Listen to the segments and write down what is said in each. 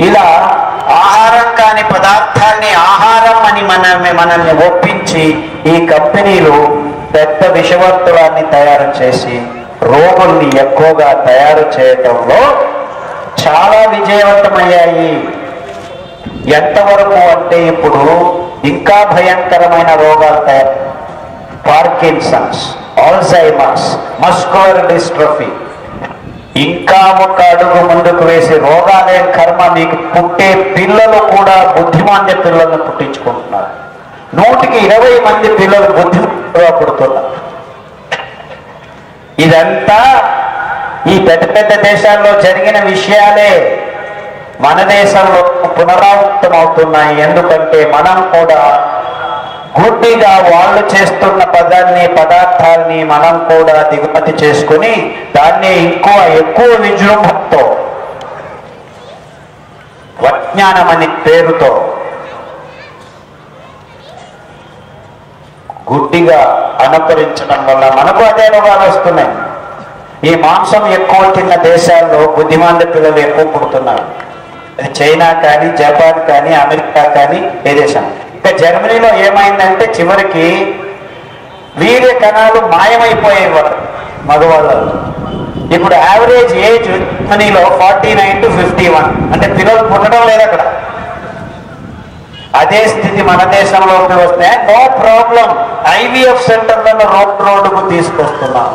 ఇలా ఆహారం కాని పదార్థాన్ని ఆహారం అని మనల్ని మనల్ని ఒప్పించి ఈ కంపెనీలు పెద్ద విషవర్తులాన్ని తయారు చేసి రోగుల్ని ఎక్కువగా తయారు చేయటంలో చాలా విజయవంతమయ్యాయి. ఎంతవరకు అంటే ఇప్పుడు ఇంకా భయంకరమైన రోగాలు తయారు. Parkinson's Alzheimer's muscular dystrophy. ఇంకా ఒక అడుగు ముందుకు వేసి రోగాలే కర్మ మీకు పుట్టే పిల్లలు కూడా బుద్ధిమాంద్య పిల్లలను పుట్టించుకుంటున్నారు. నూటికి ఇరవై మంది పిల్లలు బుద్ధిమంతులుగా పుడుతున్నారు. ఇదంతా ఈ పెద్ద పెద్ద దేశాల్లో జరిగిన విషయాలే. మన దేశంలో పునరావృతం అవుతున్నాయి ఎందుకంటే మనం కూడా గుడ్డిగా వాళ్ళు చేస్తున్న పదాన్ని పదార్థాల్ని మనం కూడా దిగుమతి చేసుకుని దాన్ని ఇంకో ఎక్కువ విజృంభంతో వజ్ఞానం అనే పేరుతో గుడ్డిగా అనుకరించడం వల్ల మనకు అదే రోగాలు వస్తున్నాయి. ఈ మాంసం ఎక్కువ తిన్న దేశాల్లో బుద్ధిమంత పిల్లలు ఎక్కువ పుడుతున్నారు. చైనా కానీ జపాన్ కానీ అమెరికా కానీ ఏ దేశం? ఇంకా జర్మనీలో ఏమైందంటే చివరికి వీర్య కణాలు మాయమైపోయాయి వాళ్ళు మగవాళ్ళు ఇప్పుడు యావరేజ్ ఏజ్ జర్మనీలో forty nine to fifty one. అంటే పిల్లలు పుట్టడం లేదు అక్కడ. అదే స్థితి మన దేశంలో వస్తే నో ప్రాబ్లం. ఐవీఎఫ్ సెంటర్లను రోడ్ రోడ్డుకు తీసుకొస్తున్నాం.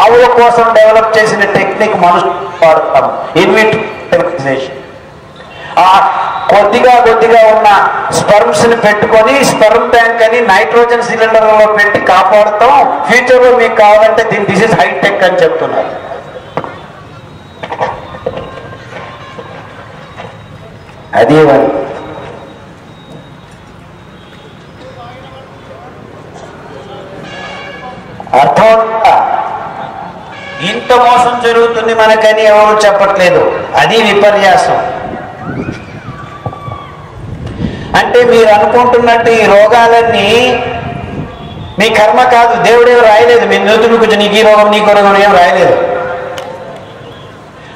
ఆవుల కోసం డెవలప్ చేసిన టెక్నిక్ మనుషులు వాడతాం. ఇన్విటేషన్ కొద్దిగా కొద్దిగా ఉన్న స్పర్మ్స్ని పెట్టుకొని స్పర్మ్ బ్యాంక్ అని నైట్రోజన్ సిలిండర్లో పెట్టి కాపాడుతాం. ఫ్యూచర్లో మీకు కావాలంటే దీని దిస్ ఇస్ హైటెక్ అని చెప్తున్నారు. అది వాళ్ళు అర్థం ఇంత మోసం జరుగుతుంది మనకని ఎవరు చెప్పట్లేదు. అది విపర్యాసం. అంటే మీరు అనుకుంటున్నట్టు ఈ రోగాలన్నీ మీ కర్మ కాదు. దేవుడే రాయలేదు. మీ నూతులు కొంచెం నీకు ఈ రోగం నీకు రోగం ఏం రాయలేదు.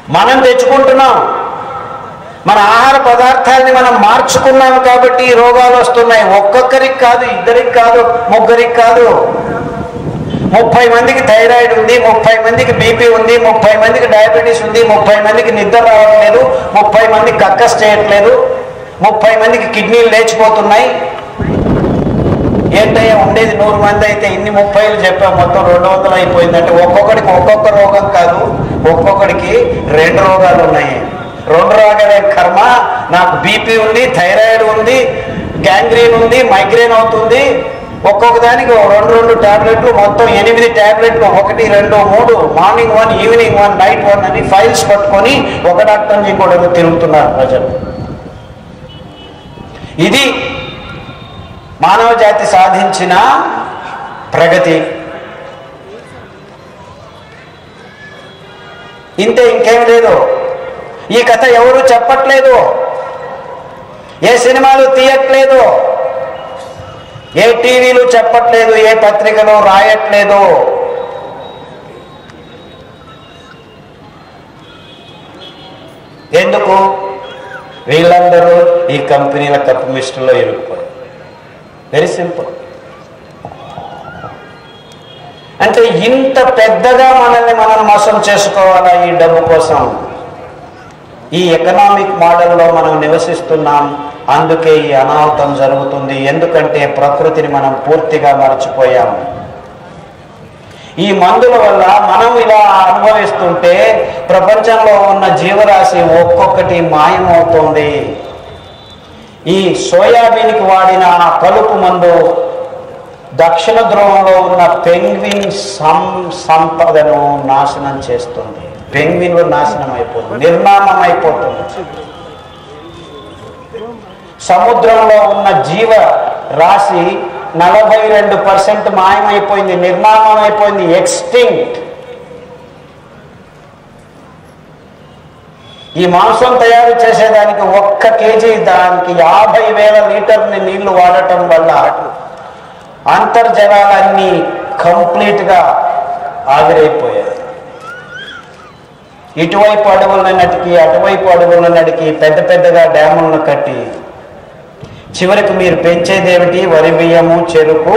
మనం తెచ్చుకుంటున్నాం. మన ఆహార పదార్థాలని మనం మార్చుకున్నాం కాబట్టి ఈ రోగాలు వస్తున్నాయి. ఒక్కొక్కరికి కాదు ఇద్దరికి కాదు ముగ్గురికి కాదు. ముప్పై మందికి థైరాయిడ్ ఉంది ముప్పై మందికి బీపీ ఉంది ముప్పై మందికి డయాబెటీస్ ఉంది ముప్పై మందికి నిద్ర రావట్లేదు ముప్పై మందికి కక్కస్ చేయట్లేదు. ముప్పై మందికి కిడ్నీలు లేచిపోతున్నాయి. ఏంటయ్యా ఉండేది నూరు మంది అయితే ఇన్ని ముప్పైలు చెప్పాం మొత్తం రెండు వందలు అయిపోయిందంటే ఒక్కొక్కడికి ఒక్కొక్క రోగం కాదు ఒక్కొక్కడికి రెండు రోగాలు ఉన్నాయి. రెండు రోగాలే కర్మ నాకు బీపీ ఉంది థైరాయిడ్ ఉంది గ్యాంగ్రీన్ ఉంది మైగ్రేన్ అవుతుంది. ఒక్కొక్క దానికి రెండు రెండు ట్యాబ్లెట్లు మొత్తం ఎనిమిది టాబ్లెట్లు ఒకటి రెండు మూడు morning one evening one night one అని ఫైల్స్ పట్టుకొని ఒక డాక్టర్ నుంచి కూడా తిరుగుతున్నారు ప్రజలు. ఇది మానవ జాతి సాధించిన ప్రగతి. ఇంతే ఇంకేం లేదు. ఈ కథ ఎవరు చెప్పట్లేదు? ఏ సినిమాలు తీయట్లేదు? ఏ టీవీలు చెప్పట్లేదు? ఏ పత్రికలు రాయట్లేదు? ఎందుకు? వీళ్ళందరూ ఈ కంపెనీల తప్పు మిస్టులో ఇరుక్కుపోయారు. వెరీ సింపుల్ అంటే ఇంత పెద్దగా మనల్ని మనం మోసం చేసుకోవాలా ఈ డబ్బు కోసం? ఈ ఎకనామిక్ మోడల్లో మనం నివసిస్తున్నాం అందుకే ఈ అనాహుతం జరుగుతుంది. ఎందుకంటే ప్రకృతిని మనం పూర్తిగా మర్చిపోయాము ఈ మందుల వల్ల మనం ఇలా అనుభవిస్తుంటే ప్రపంచంలో ఉన్న జీవరాశి ఒక్కొక్కటి మాయమవుతుంది. ఈ సోయాబీన్కి వాడిన కలుపు మందు దక్షిణ ధ్రువంలో ఉన్న పెంగ్విన్ సం సంపదను నాశనం చేస్తుంది. పెంగ్విన్లు నాశనం అయిపోతుంది. నిర్మాణం అయిపోతుంది. సముద్రంలో ఉన్న జీవ రాశి నలభై రెండు పర్సెంట్ మాయమైపోయింది నిర్మాణం అయిపోయింది ఎక్స్టింక్ట్ ఈ మాంసం తయారు చేసేదానికి ఒక్క కేజీ దానికి యాభై వేల లీటర్ని నీళ్ళు వాడటం వల్ల అంతర్జలాలన్నీ కంప్లీట్గా ఆవిరైపోయాయి. ఇటువైపు అడవులను నటికి అటువైపు అడవులను నడికి పెద్ద పెద్దగా డ్యాములను కట్టి చివరికి మీరు పెంచేదేమిటి వరి బియ్యము చెరుకు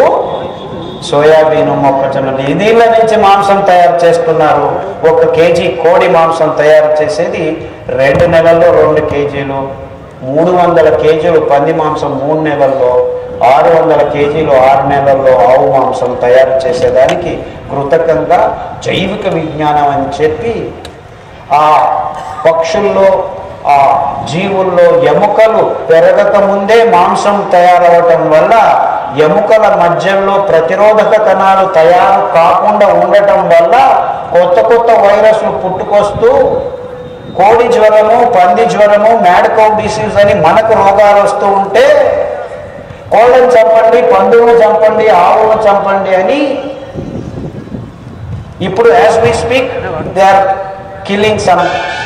సోయాబీన్ మొక్కజొన్నలు ఈ నీళ్ళ నుంచి మాంసం తయారు చేస్తున్నారు. ఒక కేజీ కోడి మాంసం తయారు చేసేది రెండు నెలల్లో రెండు కేజీలు మూడు వందల కేజీలు పంది మాంసం మూడు నెలల్లో ఆరు వందల కేజీలు ఆరు నెలల్లో ఆవు మాంసం తయారు చేసేదానికి కృతకంగా జైవిక విజ్ఞానం అని చెప్పి ఆ పక్షుల్లో ఆ జీవుల్లో ఎముకలు పెరగక ముందే మాంసం తయారవటం వల్ల ఎముకల మధ్యలో ప్రతిరోధక కణాలు తయారు కాకుండా ఉండటం వల్ల కొత్త కొత్త వైరస్లు పుట్టుకొస్తూ కోడి జ్వరము పంది జ్వరము మ్యాడ్కౌ డిసీజ్ అని మనకు రోగాలు వస్తూ ఉంటే కోళ్ళను చంపండి పందులను చంపండి ఆవులను చంపండి అని ఇప్పుడు as we speak they are killing some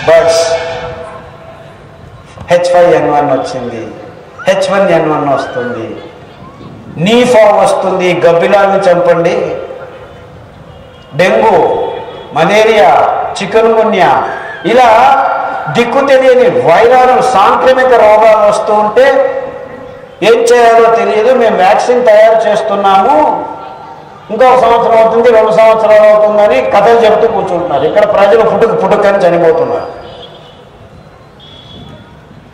birds H five N one వచ్చింది. హెచ్ వన్ ఎన్ వన్ వస్తుంది. నీ ఫామ్ వస్తుంది. గబ్బిలాలను చంపండి. డెంగ్యూ మలేరియా చికెన్ గున్యా ఇలా దిక్కు తెలియని వైరాలు సాంక్రమిక రోగాలు వస్తూ ఉంటే ఏం చేయాలో తెలియదు. మేము వ్యాక్సిన్ తయారు చేస్తున్నాము. ఇంకో సంవత్సరం అవుతుంది రెండు సంవత్సరాలు అవుతుందని కథలు చెప్తూ కూర్చుంటున్నారు. ఇక్కడ ప్రజలు పుట్టుకు పుట్టుకని చనిపోతున్నారు.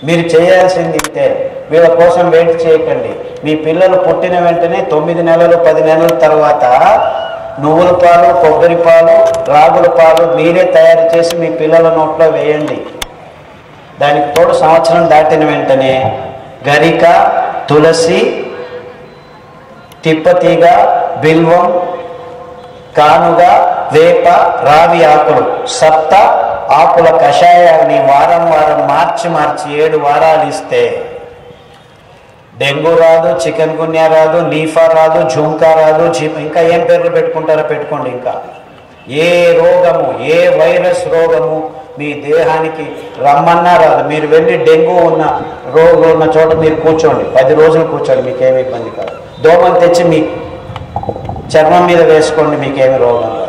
మీరు చేయాల్సింది ఇంతే. వీళ్ళ కోసం వెయిట్ చేయకండి. మీ పిల్లలు పుట్టిన వెంటనే తొమ్మిది నెలలు పది నెలల తర్వాత నువ్వుల పాలు కొబ్బరి పాలు రాగుల పాలు మీరే తయారు చేసి మీ పిల్లల నోట్లో వేయండి. దానికి తోడు సంవత్సరం దాటిన వెంటనే గరిక తులసి తిప్పతీగ బిల్వం కానుగ వేప రావి ఆకులు సప్త ఆకుల కషాయాన్ని వారం వారం మార్చి మార్చి ఏడు వారాలు ఇస్తే డెంగ్యూ రాదు చికెన్ గున్యా రాదు నీఫా రాదు జుంకా రాదు జీ- ఇంకా ఏం పేర్లు పెట్టుకుంటారో పెట్టుకోండి ఇంకా. ఏ రోగము ఏ వైరస్ రోగము మీ దేహానికి రమ్మన్నా రాదు. మీరు వెళ్ళి డెంగ్యూ ఉన్న రోగం ఉన్న చోట మీరు కూర్చోండి. పది రోజులు కూర్చోండి మీకేమి ఇబ్బంది కాదు. దోమలు తెచ్చి మీ చర్మం మీద వేసుకోండి మీకేమి రోగం రాదు.